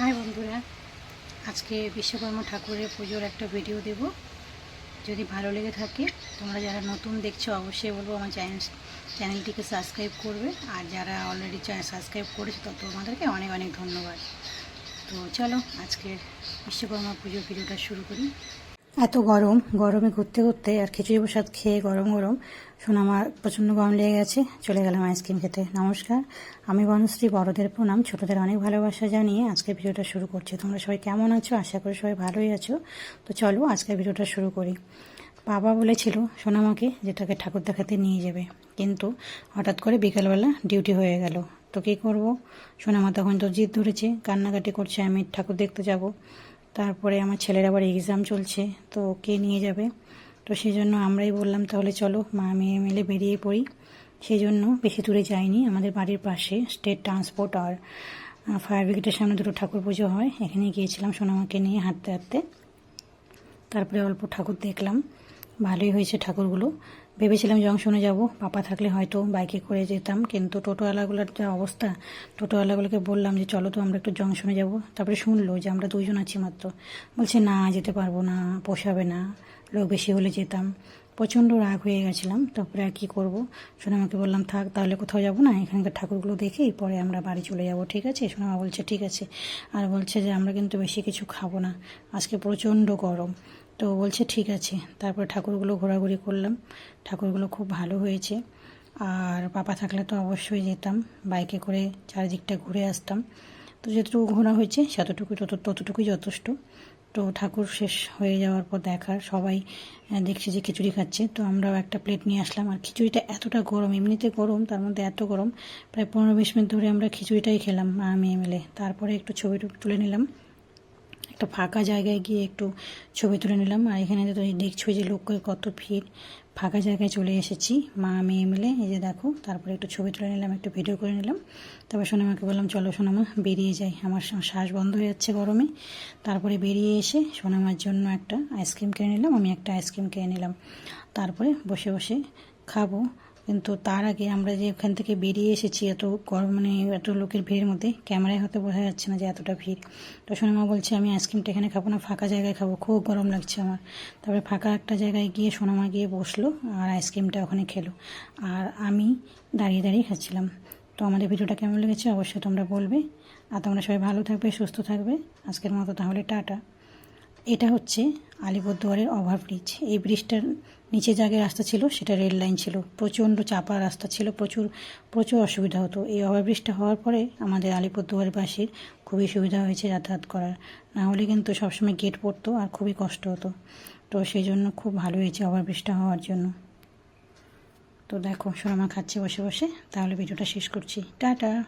High বন্ধুরা, আজকে বিশ্বকর্মা ঠাকুরের পুজোর একটা ভিডিও দেব। যদি ভালো লেগে থাকে, তোমরা যারা নতুন দেখছ, অবশ্যই বলব আমার চ্যানেল চ্যানেলটিকে সাবস্ক্রাইব করবে। আর যারা অলরেডি সাবস্ক্রাইব করেছে, তো তোমাদেরকে অনেক অনেক ধন্যবাদ। তো চলো, আজকের বিশ্বকর্মা পুজোর ভিডিওটা শুরু করি। এত গরম, গরমে ঘুরতে ঘুরতে আর খিচুড়ি প্রসাদ খেয়ে গরম গরম শোনা আমার প্রচণ্ড গরম লেগে গেছে, চলে গেলাম আইসক্রিম খেতে। নমস্কার, আমি বনশ্রী, বড়দের প্রণাম, ছোটদের অনেক ভালোবাসা জানিয়ে আজকের ভিডিওটা শুরু করছি। তোমরা সবাই কেমন আছো? আশা করি সবাই ভালোই আছো। তো চলো আজকের ভিডিওটা শুরু করি। বাবা বলেছিল সোনামাকে যেটাকে ঠাকুর দেখাতে নিয়ে যাবে। কিন্তু হঠাৎ করে বিকালবেলা ডিউটি হয়ে গেল। তো কী করব? সোনামা তখন তো জিদ ধরেছে, কান্নাকাটি করছে, আমি ঠাকুর দেখতে যাব। তারপরে আমার ছেলের আবার এক্সাম চলছে, তো কে নিয়ে যাবে। তো সেই জন্য আমরাই বললাম, তাহলে চলো, মা মেয়ে মিলে বেরিয়ে পড়ি। সেই জন্য বেশি দূরে যাইনি, আমাদের বাড়ির পাশে স্টেট ট্রান্সপোর্ট আর ফায়ার ব্রিগেডের সামনে দুটো ঠাকুর পুজো হয়। এখানে গিয়েছিলাম সোনামাকে নিয়ে হাঁটতে হাঁটতে। তারপরে অল্প ঠাকুর দেখলাম। ভালোই হয়েছে ঠাকুরগুলো। ভেবেছিলাম জংশনে যাব। পাপা থাকলে হয়তো বাইকে করে যেতাম, কিন্তু টোটোওয়ালাগুলোর যা অবস্থা, টোটোওয়ালাগুলোকে বললাম যে, চলো তো, আমরা একটু জংশনে যাব। তারপরে শুনলো যে, আমরা দুজন আছি মাত্র। বলছে, না, যেতে পারব না, পোষাবে না, লোক বেশি হলে যেতাম। প্রচণ্ড রাগ হয়ে গেছিলাম, তারপরে আর কী করব? সোনামাকে বললাম, থাক, তাহলে কোথাও যাব না, এখানকার ঠাকুরগুলো দেখেই পরে আমরা বাড়ি চলে যাব, ঠিক আছে? সোনামা বলছে, ঠিক আছে। আর বলছে যে, আমরা কিন্তু বেশি কিছু খাব না, আজকে প্রচণ্ড গরম। তো বলছে, ঠিক আছে। তারপরে ঠাকুরগুলো ঘোরাঘুরি করলাম। ঠাকুরগুলো খুব ভালো হয়েছে। আর পাপা থাকলে তো অবশ্যই যেতাম। বাইকে করে চারিদিকটা ঘুরে আসতাম। তো যতটুকু ঘোরা হয়েছে ততটুকু তত, ততটুকুই যথেষ্ট। তো ঠাকুর শেষ হয়ে যাওয়ার পর দেখার সবাই দেখছি যে খিচুড়ি খাচ্ছে। তো আমরাও একটা প্লেট নিয়ে আসলাম। আর খিচুড়িটা এতটা গরম, এমনিতে গরম, তার মধ্যে এত গরম, প্রায় পনেরো বিশ মিনিট ধরে আমরা খিচুড়িটাই খেলাম মেয়ে মিলে তারপরে একটু ছবি তুলে নিলাম। একটা ফাঁকা জায়গায় গিয়ে একটু ছবি তুলে নিলাম। আর এখানে তো দেখছ যে লোকের কত ভিড়। ফাঁকা জায়গায় চলে এসেছি, মা, মেয়ে মিলে। এই যে দেখো, তারপরে একটু ছবি তুলে নিলাম, একটু ভিডিও করে নিলাম। তারপর সোনামাকে বললাম, চলো সোনামা, বেরিয়ে যাই। আমার শ্বাস বন্ধ হয়ে যাচ্ছে গরমে। তারপরে বেরিয়ে এসে সোনামার জন্য একটা আইসক্রিম কিনে নিলাম। আমি একটা আইসক্রিম কিনে নিলাম। তারপরে বসে বসে খাব। কিন্তু তার আগে আমরা যে ওখান থেকে বেরিয়ে এসেছি এত গরম মানে এত লোকের ভিড়ের মধ্যে, ক্যামেরায় হয়তো বোঝা যাচ্ছে না যে এতটা ভিড়। তো সোনামা বলছে, আমি আইসক্রিমটা এখানে খাব না, ফাঁকা জায়গায় খাব, খুব গরম লাগছে আমার। তারপরে ফাঁকা একটা জায়গায় গিয়ে সোনামা গিয়ে বসল আর আইসক্রিমটা ওখানে খেলো। আর আমি দাঁড়িয়ে দাঁড়িয়ে খাচ্ছিলাম। তো আমাদের ভিডিওটা কেমন লেগেছে অবশ্যই তোমরা বলবে। আর তোমরা সবাই ভালো থাকবে, সুস্থ থাকবে। আজকের মতো তাহলে টাটা। এটা হচ্ছে আলিপুরদুয়ারের ওভারব্রিজ। এই ব্রিজটার নিচে জায়গায় রাস্তা ছিল, সেটা রেল লাইন ছিল। প্রচণ্ড চাপা রাস্তা ছিল, প্রচুর প্রচুর অসুবিধা হতো। এই ওভারব্রিজটা হওয়ার পরে আমাদের আলিপুরদুয়ারবাসীর খুবই সুবিধা হয়েছে যাতায়াত করার। না হলে কিন্তু সবসময় গেট পড়তো আর খুবই কষ্ট হতো। তো সেই জন্য খুব ভালো হয়েছে ওভারব্রিজটা হওয়ার জন্য। তো দেখো, সোনামা খাচ্ছে বসে বসে। তাহলে ভিডিওটা শেষ করছি। টাটা!